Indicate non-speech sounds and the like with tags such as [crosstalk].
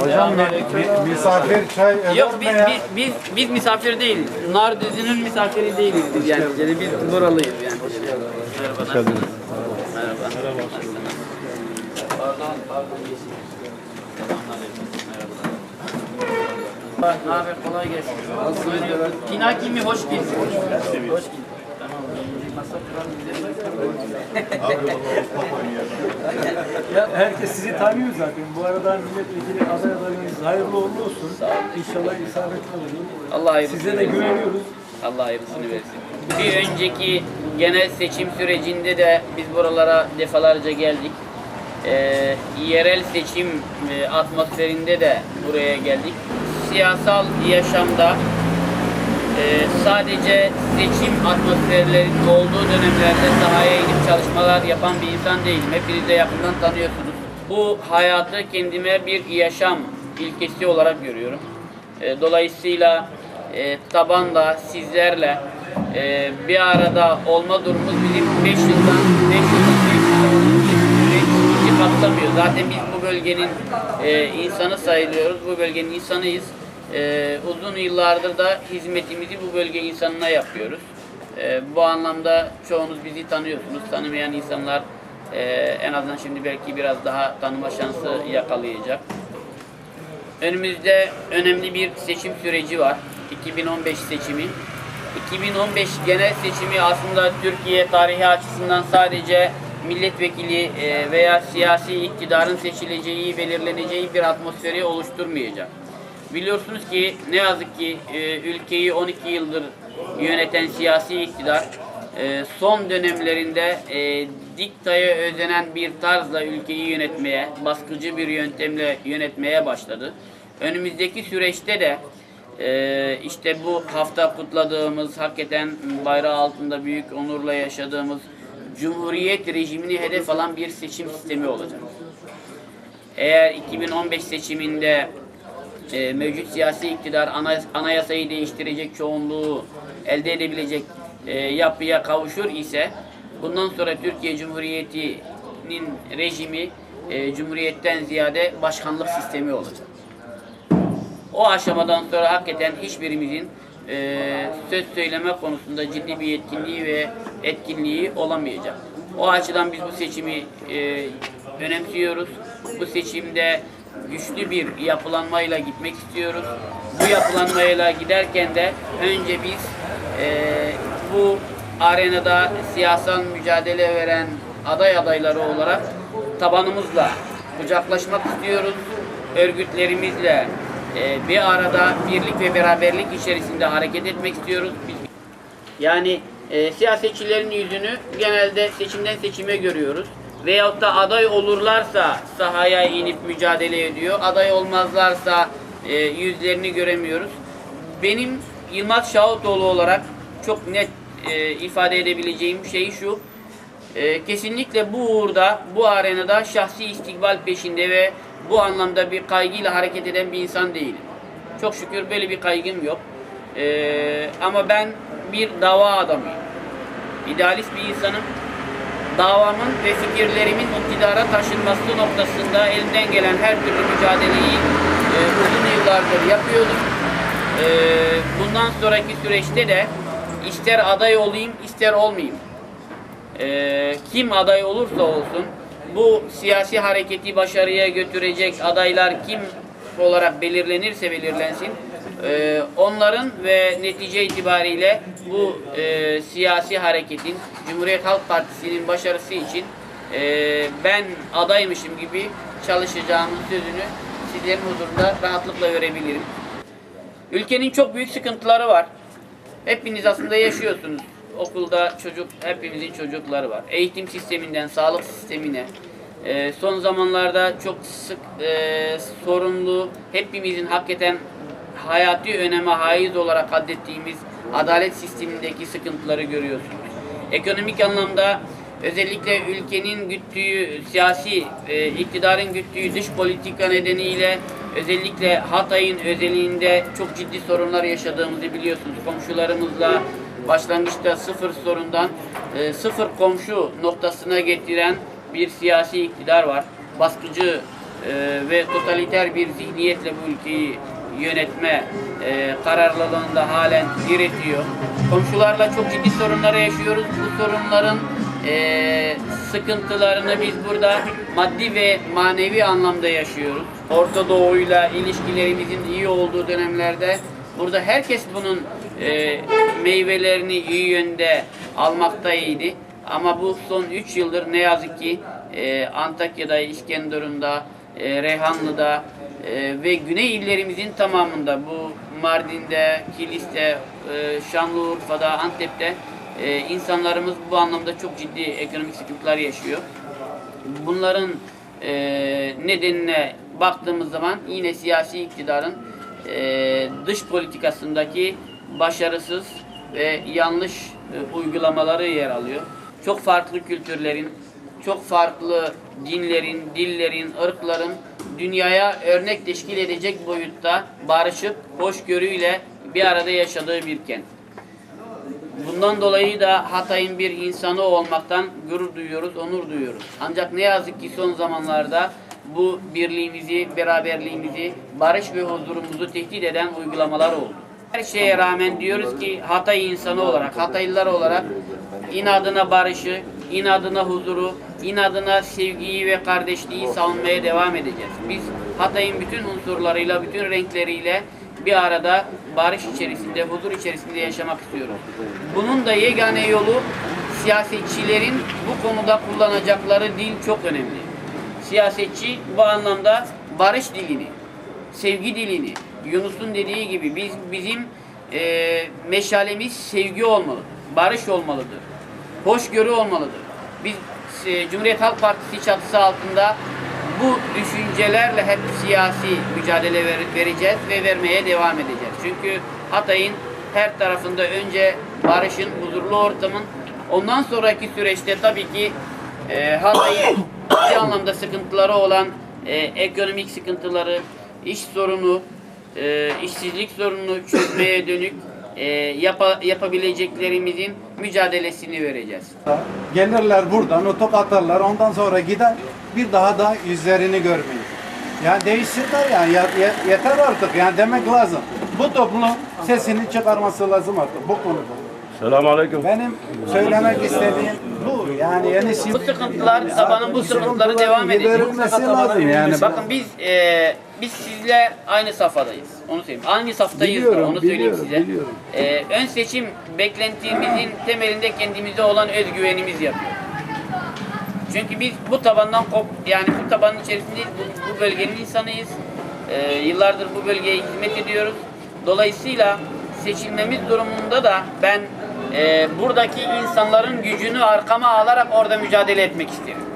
Hocam mi- misafir çay eder Yok mi biz, ya? biz, biz, biz misafir değil. Nar dizinin misafiri değiliz biz yani. yani biz buralıyız yani. Merhaba. Merhaba. Pardon, pardon. Merhaba. Ne haber? Kolay gelsin. Nasılsın? Tina kimi? Hoş geldin. Hoş geldin. [laughs] Ya herkes sizi tanıyor zaten. Bu arada milletvekili aday adayınız hayırlı uğurlu olsun. İnşallah isabetli olur. Allah hayırlısını Size de güveniyoruz. Allah hayırlısını versin. Bir önceki genel seçim sürecinde de biz buralara defalarca geldik. Ee, yerel seçim e, atmosferinde de buraya geldik. Siyasal yaşamda e, sadece seçim atmosferlerinin olduğu dönemlerde sahaya inip çalışmalar yapan bir insan değilim. Hepiniz de yakından tanıyorsunuz. Bu hayatı kendime bir yaşam ilkesi olarak görüyorum. E, dolayısıyla e, tabanla, sizlerle e, bir arada olma durumumuz bizim 5 yıldan 5 yıldan 5 yıldan bizi kapsamıyor. Zaten biz bu bölgenin e, insanı sayılıyoruz. Bu bölgenin insanıyız. E, uzun yıllardır da hizmetimizi bu bölge insanına yapıyoruz. E, bu anlamda çoğunuz bizi tanıyorsunuz. Tanımayan insanlar e, en azından şimdi belki biraz daha tanıma şansı yakalayacak. Önümüzde önemli bir seçim süreci var. 2015 seçimi. 2015 genel seçimi aslında Türkiye tarihi açısından sadece milletvekili e, veya siyasi iktidarın seçileceği, belirleneceği bir atmosferi oluşturmayacak. Biliyorsunuz ki ne yazık ki e, ülkeyi 12 yıldır yöneten siyasi iktidar e, son dönemlerinde e, diktaya özenen bir tarzla ülkeyi yönetmeye, baskıcı bir yöntemle yönetmeye başladı. Önümüzdeki süreçte de e, işte bu hafta kutladığımız, hakikaten bayrağı altında büyük onurla yaşadığımız Cumhuriyet rejimini hedef alan bir seçim sistemi olacak. Eğer 2015 seçiminde e, mevcut siyasi iktidar ana- anayasayı değiştirecek çoğunluğu elde edebilecek e, yapıya kavuşur ise bundan sonra Türkiye Cumhuriyeti'nin rejimi e, cumhuriyetten ziyade başkanlık sistemi olacak. O aşamadan sonra hakikaten hiçbirimizin e, söz söyleme konusunda ciddi bir yetkinliği ve etkinliği olamayacak. O açıdan biz bu seçimi e, önemsiyoruz. Bu seçimde güçlü bir yapılanmayla gitmek istiyoruz. Bu yapılanmayla giderken de önce biz e, bu arenada siyasal mücadele veren aday adayları olarak tabanımızla kucaklaşmak istiyoruz. Örgütlerimizle e, bir arada birlik ve beraberlik içerisinde hareket etmek istiyoruz. Yani e, siyasetçilerin yüzünü genelde seçimden seçime görüyoruz. Veyahut da aday olurlarsa sahaya inip mücadele ediyor. Aday olmazlarsa e, yüzlerini göremiyoruz. Benim Yılmaz Şahutoğlu olarak çok net e, ifade edebileceğim şey şu. E, kesinlikle bu uğurda, bu arenada şahsi istikbal peşinde ve bu anlamda bir kaygıyla hareket eden bir insan değilim. Çok şükür böyle bir kaygım yok. E, ama ben bir dava adamıyım. İdealist bir insanım. Davamın ve fikirlerimin iktidara taşınması noktasında elimden gelen her türlü mücadeleyi e, uzun yıllardır yapıyorum. E, bundan sonraki süreçte de ister aday olayım ister olmayayım. Ee, kim aday olursa olsun bu siyasi hareketi başarıya götürecek adaylar kim olarak belirlenirse belirlensin e, onların ve netice itibariyle bu e, siyasi hareketin Cumhuriyet Halk Partisi'nin başarısı için e, ben adaymışım gibi çalışacağımın sözünü sizlerin huzurunda rahatlıkla verebilirim. Ülkenin çok büyük sıkıntıları var. Hepiniz aslında yaşıyorsunuz. Okulda çocuk, hepimizin çocukları var. Eğitim sisteminden sağlık sistemine, e, son zamanlarda çok sık e, sorumlu, hepimizin hakikaten hayati öneme haiz olarak addettiğimiz adalet sistemindeki sıkıntıları görüyorsunuz. Ekonomik anlamda özellikle ülkenin güttüğü siyasi e, iktidarın güttüğü dış politika nedeniyle özellikle Hatay'ın özelliğinde çok ciddi sorunlar yaşadığımızı biliyorsunuz. Komşularımızla başlangıçta sıfır sorundan e, sıfır komşu noktasına getiren bir siyasi iktidar var. Baskıcı e, ve totaliter bir zihniyetle bu ülkeyi yönetme e, kararlılığında halen diretiyor. Komşularla çok ciddi sorunlar yaşıyoruz. Bu sorunların e, sıkıntılarını biz burada maddi ve manevi anlamda yaşıyoruz. Orta Doğu'yla ilişkilerimizin iyi olduğu dönemlerde burada herkes bunun e, meyvelerini iyi yönde almaktaydı. Ama bu son 3 yıldır ne yazık ki e, Antakya'da, İskenderun'da, e, Reyhanlı'da e, ve güney illerimizin tamamında bu Mardin'de, Kilis'te, e, Şanlıurfa'da, Antep'te e, insanlarımız bu anlamda çok ciddi ekonomik sıkıntılar yaşıyor. Bunların e, nedenine baktığımız zaman yine siyasi iktidarın dış politikasındaki başarısız ve yanlış uygulamaları yer alıyor. Çok farklı kültürlerin, çok farklı dinlerin, dillerin, ırkların dünyaya örnek teşkil edecek boyutta barışıp hoşgörüyle bir arada yaşadığı bir kent. Bundan dolayı da Hatay'ın bir insanı olmaktan gurur duyuyoruz, onur duyuyoruz. Ancak ne yazık ki son zamanlarda bu birliğimizi, beraberliğimizi, barış ve huzurumuzu tehdit eden uygulamalar oldu. Her şeye rağmen diyoruz ki Hatay insanı olarak, Hataylılar olarak inadına barışı, inadına huzuru, inadına sevgiyi ve kardeşliği savunmaya devam edeceğiz. Biz Hatay'ın bütün unsurlarıyla, bütün renkleriyle bir arada barış içerisinde, huzur içerisinde yaşamak istiyoruz. Bunun da yegane yolu siyasetçilerin bu konuda kullanacakları dil çok önemli. Siyasetçi bu anlamda barış dilini, sevgi dilini, Yunus'un dediği gibi biz bizim e, meşalemiz sevgi olmalıdır, barış olmalıdır, hoşgörü olmalıdır. Biz e, Cumhuriyet Halk Partisi çatısı altında bu düşüncelerle hep siyasi mücadele ver- vereceğiz ve vermeye devam edeceğiz. Çünkü Hatay'ın her tarafında önce barışın, huzurlu ortamın, ondan sonraki süreçte tabii ki e, Hatay'ın ciddi anlamda sıkıntıları olan e, ekonomik sıkıntıları, iş sorunu, e, işsizlik sorununu çözmeye dönük e, yapa- yapabileceklerimizin mücadelesini vereceğiz. Gelirler buradan, o top atarlar, ondan sonra gider, bir daha da yüzlerini görmeyiz. Yani değişsinler yani, ya- ya- yeter artık yani demek lazım. Bu toplum sesini çıkarması lazım artık bu konuda. Selamünaleyküm. Benim söylemek istediğim bu. Yani yeni Bu sıkıntılar, tabanın bu sıkıntıları devam edecek. Lazım yani. Bakın biz e, biz sizle aynı safhadayız. Onu söyleyeyim. Aynı saftayız. Biliyorum, onu söyleyeyim biliyorum, size. biliyorum. E, ön seçim beklentimizin temelinde kendimize olan özgüvenimiz yapıyor. Çünkü biz bu tabandan kop yani bu tabanın içerisindeyiz. Bu, bu bölgenin insanıyız. E, yıllardır bu bölgeye hizmet ediyoruz. Dolayısıyla seçilmemiz durumunda da ben e, buradaki insanların gücünü arkama alarak orada mücadele etmek isterim.